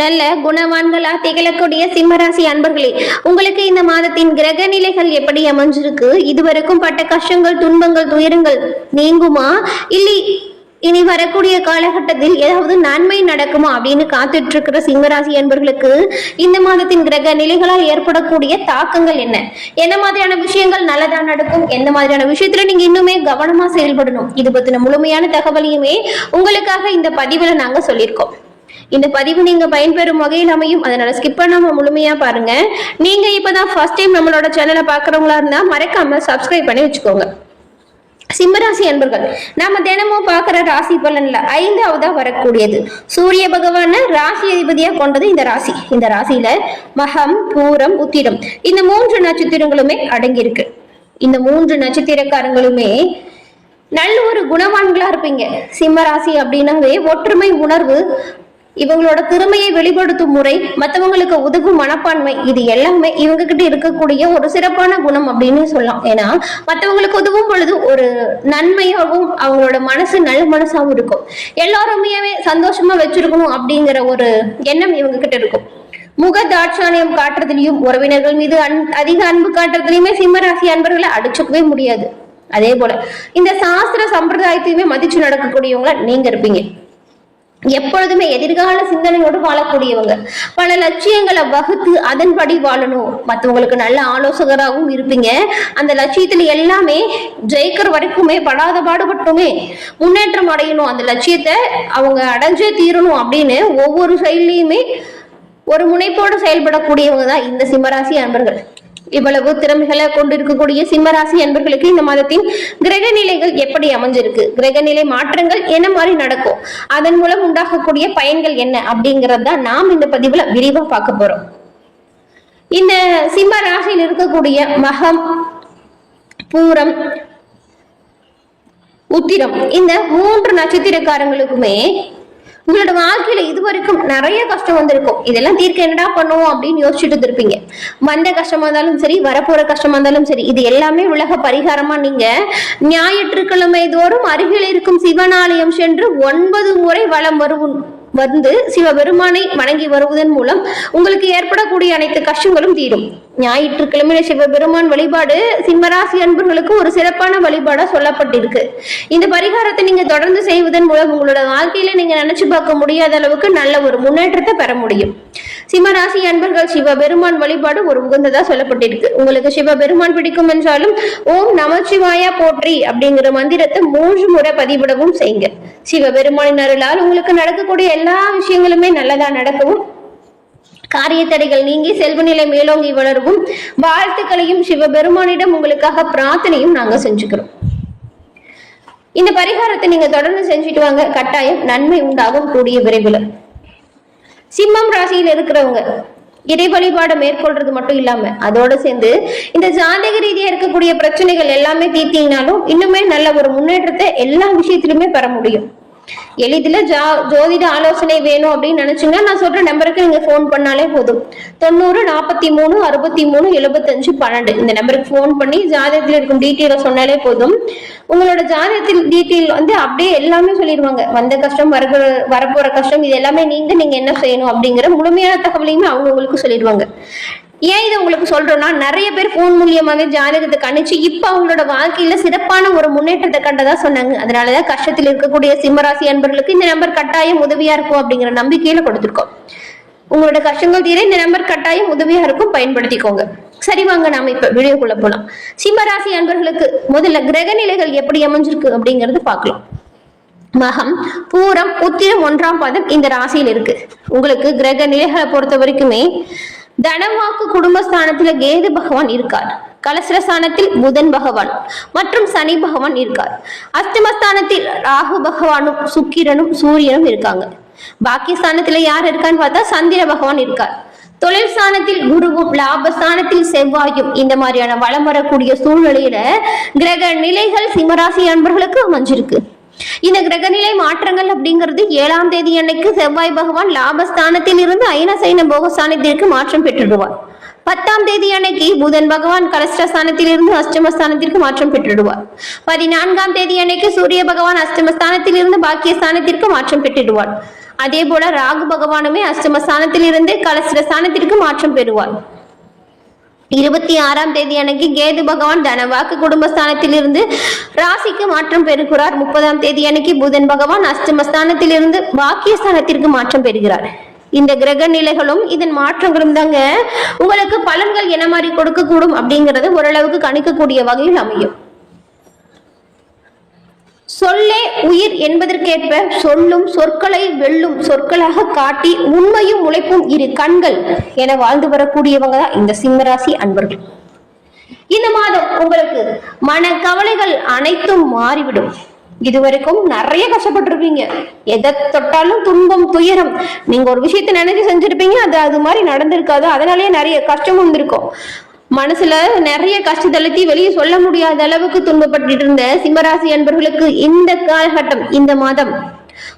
நல்ல குணவான்களா திகழக்கூடிய சிம்மராசி அன்பர்களே உங்களுக்கு இந்த மாதத்தின் கிரக நிலைகள் எப்படி அமைஞ்சிருக்கு? இதுவரைக்கும் பட்ட கஷ்டங்கள் துன்பங்கள் துயரங்கள் நீங்குமா? இல்லை இனி வரக்கூடிய காலகட்டத்தில் ஏதாவது நன்மை நடக்குமா அப்படின்னு காத்துட்டு இருக்கிற சிம்மராசி அன்பர்களுக்கு இந்த மாதத்தின் கிரக நிலைகளால் ஏற்படக்கூடிய தாக்கங்கள் என்ன? என்ன மாதிரியான விஷயங்கள் நல்லதா நடக்கும்? எந்த மாதிரியான விஷயத்துல நீங்க இன்னுமே கவனமா செயல்படணும்? இது பத்தின முழுமையான தகவலையுமே உங்களுக்காக இந்த பதிவுல நாங்க சொல்லியிருக்கோம். இந்த பதிவு நீங்க பயன்பெறும் வகையில் அமையும். அதனால ஸ்கிப் பண்ணாம முழுமையா பாருங்க. நீங்க இப்பதான் ஃபர்ஸ்ட் டைம் நம்மளோட சேனலை பாக்குறவங்களா இருந்தா மறக்காம சப்ஸ்கிரைப் பண்ணி வச்சுக்கோங்க. சிம்மராசி அன்பர்கள் நாம தினமும் பாக்குற ராசி பலன்ல ஐந்தாவதா வரக்கூடியது. சூரிய பகவான ராசி அதிபதியா கொண்டது இந்த ராசி. இந்த ராசியில மகம் பூரம் உத்திரம். இந்த மூன்று நட்சத்திரங்களுமே அடங்கியிருக்கு. இந்த மூன்று நட்சத்திரக்காரங்களுமே நல்ல ஒரு குணவான்களா இருப்பீங்க. சிம்ம ராசி அப்படின்னாவே ஒற்றுமை உணர்வு இவங்களோட திறமையை வெளிப்படுத்தும் முறை மற்றவங்களுக்கு உதவும் மனப்பான்மை இது எல்லாமே இவங்க கிட்ட இருக்கக்கூடிய ஒரு சிறப்பான குணம் அப்படின்னு சொல்லலாம். ஏன்னா மற்றவங்களுக்கு உதவும் பொழுது ஒரு நன்மையாகவும் அவங்களோட மனசு நல்ல மனசாகவும் இருக்கும். எல்லாருமே சந்தோஷமா வச்சிருக்கணும் அப்படிங்கிற ஒரு எண்ணம் இவங்க கிட்ட இருக்கும். முக தாட்சாணியம் காட்டுறதுலயும் உறவினர்கள் மீது அன் அதிக அன்பு காட்டுறதுலயுமே சிம்மராசி அன்பர்களை அடிச்சுக்கவே முடியாது. அதே போல இந்த சாஸ்திர சம்பிரதாயத்தையுமே மதிச்சு நடக்கக்கூடியவங்களா நீங்க இருப்பீங்க. எப்பொழுதுமே எதிர்கால சிந்தனையோடு வாழக்கூடியவங்க. பல லட்சியங்களை வகுத்து அதன்படி வாழணும். மற்றவங்களுக்கு நல்ல ஆலோசகராகவும் இருப்பீங்க. அந்த லட்சியத்துல எல்லாமே ஜெயிக்கிற வரைக்குமே படாத பாடுபட்டுமே முன்னேற்றம் அடையணும். அந்த லட்சியத்தை அவங்க அடைஞ்சே தீரணும் அப்படின்னு ஒவ்வொரு செயல்லையுமே ஒரு முனைப்போடு செயல்படக்கூடியவங்க தான் இந்த சிம்மராசி அன்பர்கள். இவ்வளவு திறமைகளை கொண்டிருக்கக்கூடிய சிம்மராசி அன்பர்களுக்கு இந்த மாதத்தின் கிரக நிலைகள் எப்படி அமைஞ்சிருக்கு? கிரக நிலை மாற்றங்கள் என்ன மாதிரி நடக்கும்? அதன் மூலம் உண்டாகக்கூடிய பயன்கள் என்ன? அப்படிங்கறது தான் நாம் இந்த பதிவுல விரிவா பார்க்க போறோம். இந்த சிம்ம ராசியில் இருக்கக்கூடிய மகம் பூரம் உத்திரம் இந்த மூன்று நட்சத்திரக்காரங்களுக்குமே இது வரைக்கும் நிறைய கஷ்டம் வந்திருக்கும். இதெல்லாம் தீர்க்க என்னடா பண்ணுவோம் அப்படின்னு யோசிச்சுட்டு இருப்பீங்க வந்த கஷ்டமா இருந்தாலும் சரி வரப்போற கஷ்டமா இருந்தாலும் சரி இது எல்லாமே உலக பரிகாரமா நீங்க ஞாயிற்றுக்கிழமை தோறும் அருகில் இருக்கும் சிவனாலயம் சென்று ஒன்பது முறை வலம் வருவோம். வந்து சிவபெருமானை வணங்கி வருவதன் மூலம் உங்களுக்கு ஏற்படக்கூடிய அனைத்து கஷ்டங்களும் தீரும். ஞாயிற்றுக்கிழமை சிவபெருமான் வழிபாடு சிம்மராசி அன்பர்களுக்கு ஒரு சிறப்பான வழிபாடா சொல்லப்பட்டிருக்கு. இந்த பரிகாரத்தை நீங்க தொடர்ந்து செய்வதன் மூலம் உங்களோட வாழ்க்கையில நீங்க நினைச்சு பார்க்க முடியாத அளவுக்கு நல்ல ஒரு முன்னேற்றத்தை பெற முடியும். சிம்மராசி அன்பர்கள் சிவபெருமான் வழிபாடு ஒரு உகந்ததா சொல்லப்பட்டிருக்கு. உங்களுக்கு சிவபெருமான் பிடிக்கும் என்றாலும் ஓம் நமச்சிவாயா போற்றி அப்படிங்கிற மந்திரத்தை மூன்று முறை பதிவிடவும் செய்யுங்க. சிவபெருமானின் அருளால் உங்களுக்கு நடக்கக்கூடிய எல்லா எல்லா விஷயங்களுமே நல்லதா நடக்கவும் காரிய தடைகள் நீங்கி செல்வ நிலை மேலோங்கி வளரவும் வாழ்த்துக்களையும் சிவபெருமானிடம் உங்களுக்காக பிரார்த்தனையும் நாங்க செஞ்சுக்கிறோம். இந்த பரிகாரத்தை நீங்க தொடர்ந்து செஞ்சுட்டு வாங்க. கட்டாயம் நன்மை உண்டாகும் கூடிய விரைவில். சிம்மம் ராசியில் இருக்கிறவங்க இறை வழிபாடு மேற்கொள்றது மட்டும் இல்லாம அதோட சேர்ந்து இந்த ஜாதக ரீதியா இருக்கக்கூடிய பிரச்சனைகள் எல்லாமே தீர்த்தீங்கனாலும் இன்னுமே நல்ல ஒரு முன்னேற்றத்தை எல்லா விஷயத்திலுமே பெற முடியும். எளிதில் ஜா ஜோதிட ஆலோசனை வேணும் அப்படின்னு நினைச்சீங்கன்னா நான் சொல்ற நம்பருக்கு நீங்க ஃபோன் பண்ணாலே போதும். தொண்ணூறு நாற்பத்தி மூணு அறுபத்தி மூணு எழுபத்தஞ்சு பன்னெண்டு. இந்த நம்பருக்கு ஃபோன் பண்ணி ஜாதகத்தில் இருக்கும் டீட்டெயிலை சொன்னாலே போதும். உங்களோட ஜாதகத்தில் டீட்டெயில் வந்து அப்படியே எல்லாமே சொல்லிடுவாங்க. வந்த கஷ்டம் வரப்போ வரப்போற கஷ்டம் இது எல்லாமே நீங்க நீங்க என்ன செய்யணும் அப்படிங்கிற முழுமையான தகவலையுமே அவங்க உங்களுக்கு சொல்லிடுவாங்க. ஏன் இதை உங்களுக்கு சொல்றோம்னா நிறைய பேர் ஃபோன் மூலியமாவே ஜாதகத்தை கணிச்சு இப்ப அவங்களோட வாழ்க்கையில சிறப்பான ஒரு முன்னேற்றத்தை கண்டதா சொன்னாங்க. அதனாலதான் கஷ்டத்தில் இருக்கக்கூடிய சிம்மராசி அன்பர்களுக்கு இந்த நம்பர் கட்டாயம் உதவியா இருக்கும் அப்படிங்கிற நம்பிக்கையில கொடுத்திருக்கோம். உங்களோட கஷ்டங்கள் தீர இந்த நம்பர் கட்டாயம் உதவியா இருக்கும். பயன்படுத்திக்கோங்க. சரி வாங்க நாம இப்ப வீடியோக்குள்ள போலாம். சிம்மராசி அன்பர்களுக்கு முதல்ல கிரக நிலைகள் எப்படி அமைஞ்சிருக்கு அப்படிங்கறது பாக்கலாம் மகம் பூரம் உத்திரம் ஒன்றாம் பாதம் இந்த ராசியில் இருக்கு. உங்களுக்கு கிரக நிலைகளை பொறுத்த வரைக்குமே தனவாக்கு குடும்பஸ்தானத்துல கேது பகவான் இருக்கார். கலசரஸ்தானத்தில் புதன் பகவான் மற்றும் சனி பகவான் இருக்கார். அஸ்தமஸ்தானத்தில் ராகு பகவானும் சுக்கிரனும் சூரியனும் இருக்காங்க. பாக்கியஸ்தானத்துல யார் இருக்கான்னு பார்த்தா சந்திர பகவான் இருக்கார். தொழில் ஸ்தானத்தில் குருவும் லாபஸ்தானத்தில் செவ்வாயும் இந்த மாதிரியான வளம் வரக்கூடிய சூழ்நிலையில கிரக நிலைகள் சிம்மராசி அன்பர்களுக்கு அமைஞ்சிருக்கு. இந்த கிரகநிலை மாற்றங்கள் அப்படிங்கிறது ஏழாம் தேதி அன்னைக்கு செவ்வாய் பகவான் லாபஸ்தானத்தில் இருந்து ஐனசைன போகஸ்தானத்திற்கு மாற்றம் பெற்றுடுவார். பத்தாம் தேதி அன்னைக்கு புதன் பகவான் கலஸ்டஸ்தானத்தில் இருந்து அஷ்டமஸ்தானத்திற்கு மாற்றம் பெற்றுடுவார். பதினான்காம் தேதி அன்னைக்கு சூரிய பகவான் அஷ்டமஸ்தானத்தில் இருந்து பாக்கியஸ்தானத்திற்கு மாற்றம் பெற்றுடுவார். அதே போல ராகு பகவானுமே அஷ்டம ஸ்தானத்தில் இருந்து மாற்றம் பெறுவார். இருபத்தி ஆறாம் தேதி அன்னைக்கு கேது பகவான் தனவாக்கு குடும்பஸ்தானத்தில் இருந்து ராசிக்கு மாற்றம் பெறுகிறார். முப்பதாம் தேதி அன்னைக்கு புதன் பகவான் அஷ்டமஸ்தானத்தில் இருந்து பாக்கியஸ்தானத்திற்கு மாற்றம் பெறுகிறார். இந்த கிரக நிலைகளும் இதன் மாற்றங்களும் தாங்க உங்களுக்கு பலன்கள் என்ன மாதிரி கொடுக்கக்கூடும் அப்படிங்கறது ஓரளவுக்கு கணிக்கக்கூடிய வகையில் அமையும். சொல்லே உயிர் என்பதற்கேற்ப சொல்லும் சொற்களை வெல்லும் சொற்களாக காட்டி உண்மையும் உழைப்பும் இரு கண்கள் என வாழ்ந்து வரக்கூடியவங்க தான் இந்த சிம்மராசி அன்பர்கள். இந்த மாதம் உங்களுக்கு மன கவலைகள் அனைத்தும் மாறிவிடும். இதுவரைக்கும் நிறைய கஷ்டப்பட்டிருப்பீங்க. எதை தொட்டாலும் துன்பம் துயரம். நீங்க ஒரு விஷயத்தை நினைச்சு செஞ்சிருப்பீங்க. அது அது மாதிரி நடந்திருக்காது. அதனாலேயே நிறைய கஷ்டம் வந்திருக்கும். மனசுல நிறைய கஷ்டத்தழுத்தி வெளியே சொல்ல முடியாத அளவுக்கு துன்பப்பட்டு இருந்த சிம்மராசி அன்பர்களுக்கு இந்த காலகட்டம் இந்த மாதம்.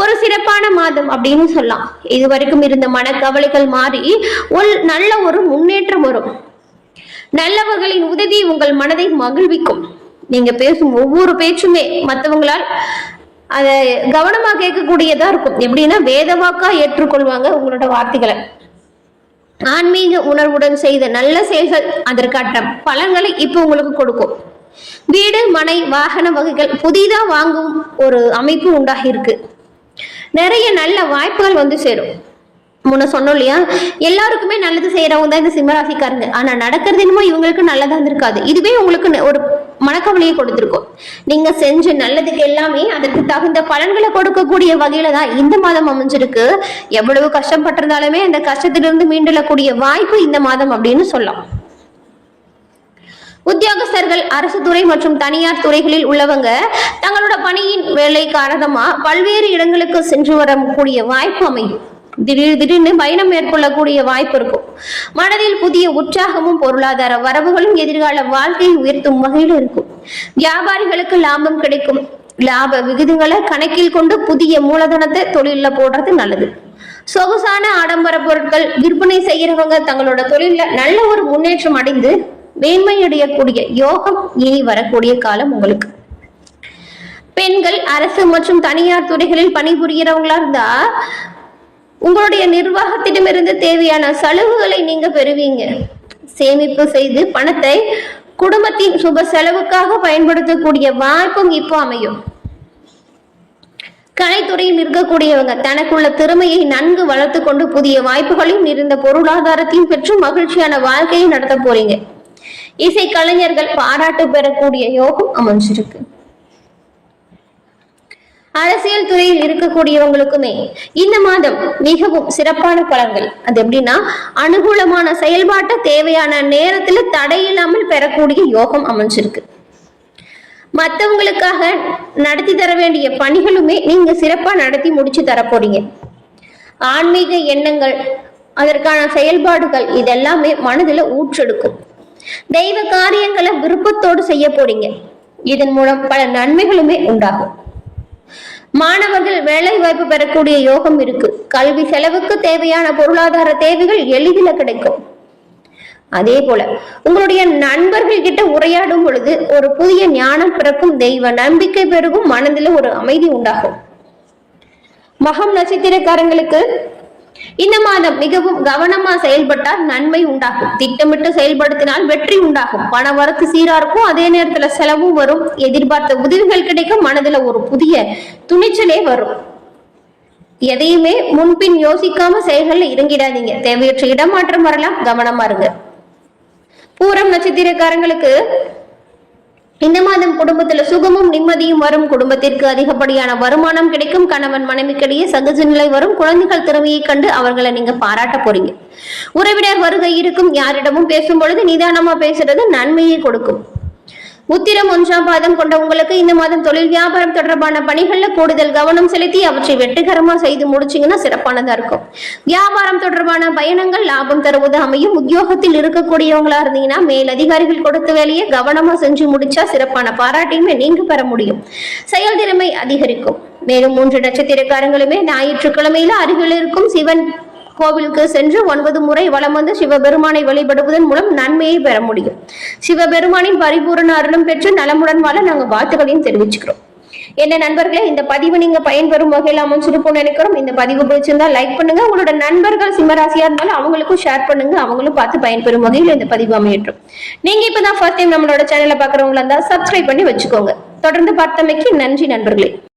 ஒரு சிறப்பான மாதம் அப்படின்னு சொல்லலாம். இதுவரைக்கும் இருந்த மனக்கவலைகள் மாறி ஒரு நல்ல ஒரு முன்னேற்றம் வரும். நல்லவர்களின் உதவி உங்கள் மனதை மகிழ்விக்கும். நீங்க பேசும் ஒவ்வொரு பேச்சுமே மற்றவங்களால் அதை கவனமா கேட்கக்கூடியதா இருக்கும். எப்படின்னா வேதவாக்கா ஏற்றுக்கொள்வாங்க உங்களோட வார்த்தைகளை. ஆன்மீக உணர்வுடன் செய்த நல்ல செயல்கள் அதற்கான பலன்களை இப்போ உங்களுக்கு கொடுக்கும். வீடு மனை வாகன வகைகள் புதிதா வாங்கும் ஒரு அமைப்பு உண்டாகி இருக்கு நிறைய நல்ல வாய்ப்புகள் வந்து சேரும். முன்ன சொன்னோம் இல்லையா? எல்லாருக்குமே நல்லது செய்யறவங்க தான் இந்த சிம்மராசிக்காரங்க ஆனா நடக்கிறது என்னமோ இவங்களுக்கு நல்லதா இருந்திருக்காது. இதுவே உங்களுக்கு ஒரு மனக்கவலையை கொடுத்திருக்கோம். நீங்க செஞ்ச நல்லதுக்கு எல்லாமே அதற்கு தகுந்த பலன்களை கொடுக்கக்கூடிய வகையில தான் இந்த மாதம் அமைஞ்சிருக்கு. எவ்வளவு கஷ்டப்பட்டிருந்தாலுமே அந்த கஷ்டத்திலிருந்து மீண்டலக்கூடிய வாய்ப்பு இந்த மாதம் அப்படின்னு சொல்லலாம். உத்தியோகஸ்தர்கள் அரசு துறை மற்றும் தனியார் துறைகளில் உள்ளவங்க தங்களோட பணியின் வேலை காரணமா பல்வேறு இடங்களுக்கு சென்று வரக்கூடிய வாய்ப்பு அமையும். திடீர் திடீர்னு பயணம் மேற்கொள்ளக்கூடிய வாய்ப்பு இருக்கும். மனதில் புதிய உற்சாகமும் பொருளாதார வரவுகளும் எதிர்கால வாழ்க்கையை உயர்த்தும் வகையில் இருக்கும். வியாபாரிகளுக்கு லாபம் கிடைக்கும். லாப விகிதங்களை கணக்கில் கொண்டு புதிய மூலதனத்தை தொழில போடுறது நல்லது. சொகுசான ஆடம்பர பொருட்கள் விற்பனை செய்யறவங்க தங்களோட தொழில நல்ல ஒரு முன்னேற்றம் அடைந்து மேன்மை அடையக்கூடிய யோகம் இனி வரக்கூடிய காலம் உங்களுக்கு. பெண்கள் அரசு மற்றும் தனியார் துறைகளில் பணிபுரியறவங்களா இருந்தா உங்களுடைய நிர்வாகத்திடமிருந்து தேவையான சலுகைகளை நீங்க பெறுவீங்க. சேமிப்பு செய்து பணத்தை குடும்பத்தின் சுப செலவுக்காக பயன்படுத்தக்கூடிய வாய்ப்பும் இப்போ அமையும். கலைத்துறையில் இருக்கக்கூடியவங்க தனக்குள்ள திறமையை நன்கு வளர்த்து கொண்டு புதிய வாய்ப்புகளையும் நிறைந்த பொருளாதாரத்தையும் பெற்று மகிழ்ச்சியான வாழ்க்கையை நடத்த போறீங்க. இசை கலைஞர்கள் பாராட்டு பெறக்கூடிய யோகம் அமைஞ்சிருக்கு. அரசியல் துறையில் இருக்கக்கூடியவங்களுக்குமே இந்த மாதம் மிகவும் சிறப்பான பலன்கள். அது எப்படின்னா அனுகூலமான செயல்பாட்டை தேவையான நேரத்துல தடையில்லாமல் பெறக்கூடிய யோகம் அமைஞ்சிருக்கு. மற்றவங்களுக்காக நடத்தி தர வேண்டிய பணிகளுமே நீங்க சிறப்பா நடத்தி முடிச்சு தரப்போறீங்க. ஆன்மீக எண்ணங்கள் அதற்கான செயல்பாடுகள் இதெல்லாமே மனதுல ஊற்றெடுக்கும். தெய்வ காரியங்களை விருப்பத்தோடு செய்ய போறீங்க. இதன் மூலம் பல நன்மைகளுமே உண்டாகும். மாணவர்கள் வேலை வாய்ப்பு பெறக்கூடிய யோகம் இருக்கு. கல்வி செலவுக்கு தேவையான பொருளாதார தேவைகள் எளிதில் கிடைக்கும். அதே போல உங்களுடைய நண்பர்கள் கிட்ட உரையாடும் பொழுது ஒரு புதிய ஞானம் பிறக்கும் தெய்வ நம்பிக்கை பெருகும் மனதில் ஒரு அமைதி உண்டாகும். மகம் நட்சத்திரக்காரங்களுக்கு இந்த மாதம் மிகவும் கவனமா செயல்பட்டால் நன்மை உண்டாகும். திட்டமிட்டு செயல்படுத்தினால் வெற்றி உண்டாகும். பண வரத்து சீரா இருக்கும் அதே நேரத்துல செலவும் வரும். எதிர்பார்த்த உதவிகள் கிடைக்கும். மனதுல ஒரு புதிய துணிச்சலே வரும். எதையுமே முன்பின் யோசிக்காம செயல்கள்ல இறங்கிடாதீங்க. தேவையற்ற இடமாற்றம் வரலாம். கவனமா இருங்க. பூரம் நட்சத்திரக்காரங்களுக்கு இந்த மாதம் குடும்பத்துல சுகமும் நிம்மதியும் வரும். குடும்பத்திற்கு அதிகப்படியான வருமானம் கிடைக்கும். கணவன் மனைவிக்கிடையே சகஜ நிலை வரும். குழந்தைகள் திறமையை கண்டு அவர்களை நீங்க பாராட்ட போறீங்க. உறவினர் வருகை இருக்கும். யாரிடமும் பேசும் பொழுது நிதானமா பேசுறது நன்மையை கொடுக்கும். உத்திரம் ஒன்றாம் பாதம் கொண்ட உங்களுக்கு இந்த மாதம் தொழில் வியாபாரம் தொடர்பான பணிகள்ல கூடுதல் கவனம் செலுத்தி அவற்றை வெற்றிகரமா செய்து முடிச்சீங்கன்னா சிறப்பானதா இருக்கும். வியாபாரம் தொடர்பான பயணங்கள் லாபம் தருவது அமையும். உத்தியோகத்தில் இருக்கக்கூடியவங்களா இருந்தீங்கன்னா மேல் அதிகாரிகள் கொடுத்த வேலையை கவனமா செஞ்சு முடிச்சா சிறப்பான பாராட்டையுமே நீங்க பெற முடியும். செயல்திறமை அதிகரிக்கும். மேலும் மூன்று நட்சத்திரக்காரங்களுமே ஞாயிற்றுக்கிழமையில அருகில் இருக்கும் சிவன் கோவிலுக்கு சென்று ஒன்பது முறை வலம் வந்து சிவபெருமானை வழிபடுவதன் மூலம் நன்மையை பெற முடியும். சிவபெருமானின் பரிபூரண அருளும் பெற்று நலமுடன் வாழ நாங்கள் வாழ்த்துக்களையும் தெரிவிச்சுக்கிறோம். என்ன நண்பர்களே இந்த பதிவு நீங்க பயன்பெறும் வகையில் அமைச்சிருப்போம் நினைக்கிறோம். இந்த பதிவு பிடிச்சிருந்தா லைக் பண்ணுங்க. உங்களோட நண்பர்கள் சிம்மராசியா இருந்தாலும் அவங்களுக்கும் ஷேர் பண்ணுங்க. அவங்களும் பார்த்து பயன்பெறும் வகையில் இந்த பதிவு அமையட்டும். நீங்க இப்பதான் ஃபர்ஸ்ட் டைம் நம்மளோட சேனலை பாக்குறவங்களா இருந்தா சப்ஸ்கிரைப் பண்ணி வச்சுக்கோங்க. தொடர்ந்து பார்த்தமைக்கு நன்றி நண்பர்களே.